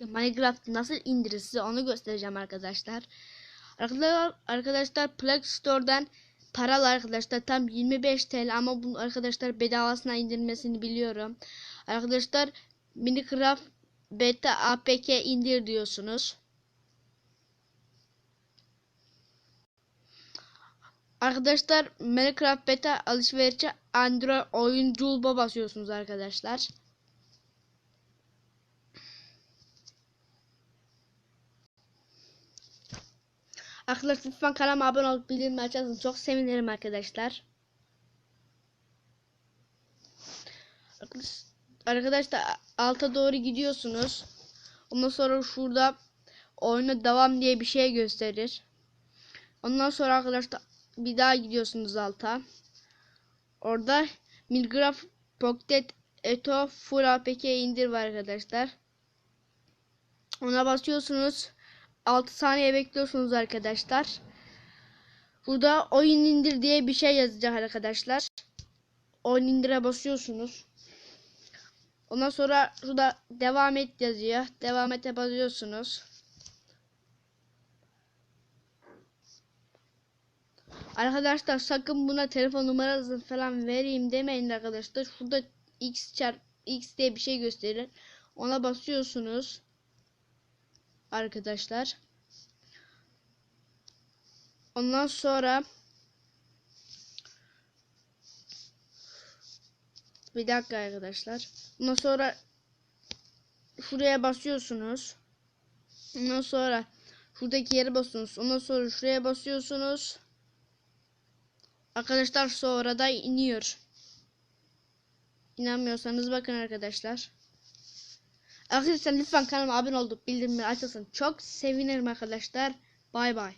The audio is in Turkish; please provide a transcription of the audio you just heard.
Minecraft nasıl indirir size onu göstereceğim arkadaşlar. Arkadaşlar, arkadaşlar Play Store'dan paralı arkadaşlar tam 25 TL ama bunu arkadaşlar bedavasına indirmesini biliyorum. Arkadaşlar Minecraft Beta APK indir diyorsunuz. Arkadaşlar Minecraft Beta alışverişe Android oyunculuğa basıyorsunuz arkadaşlar. Arkadaşlar lütfen kanalıma abone olup bildirimleri açarsanız çok sevinirim arkadaşlar. Arkadaş- Arkadaşlar alta doğru gidiyorsunuz. Ondan sonra şurada oyuna devam diye bir şey gösterir. Ondan sonra arkadaşlar bir daha gidiyorsunuz alta. Orada Minecraft Pocket Eto Full APK indir var arkadaşlar. Ona basıyorsunuz. 6 saniye bekliyorsunuz arkadaşlar. Burada oyun indir diye bir şey yazacak arkadaşlar. Oyun indire basıyorsunuz. Ondan sonra şurada devam et yazıyor. Devam ete basıyorsunuz. Arkadaşlar sakın buna telefon numarasını falan vereyim demeyin arkadaşlar. Şurada x çarp x diye bir şey gösterir. Ona basıyorsunuz. Arkadaşlar. Ondan sonra bir dakika arkadaşlar. Ondan sonra şuraya basıyorsunuz. Ondan sonra şuradaki yere basıyorsunuz. Ondan sonra şuraya basıyorsunuz. Arkadaşlar sonra da iniyor. İnanmıyorsanız bakın arkadaşlar. Arkadaşlar lütfen kanalıma abone olup bildirimleri açarsanız çok sevinirim arkadaşlar. Bay bay.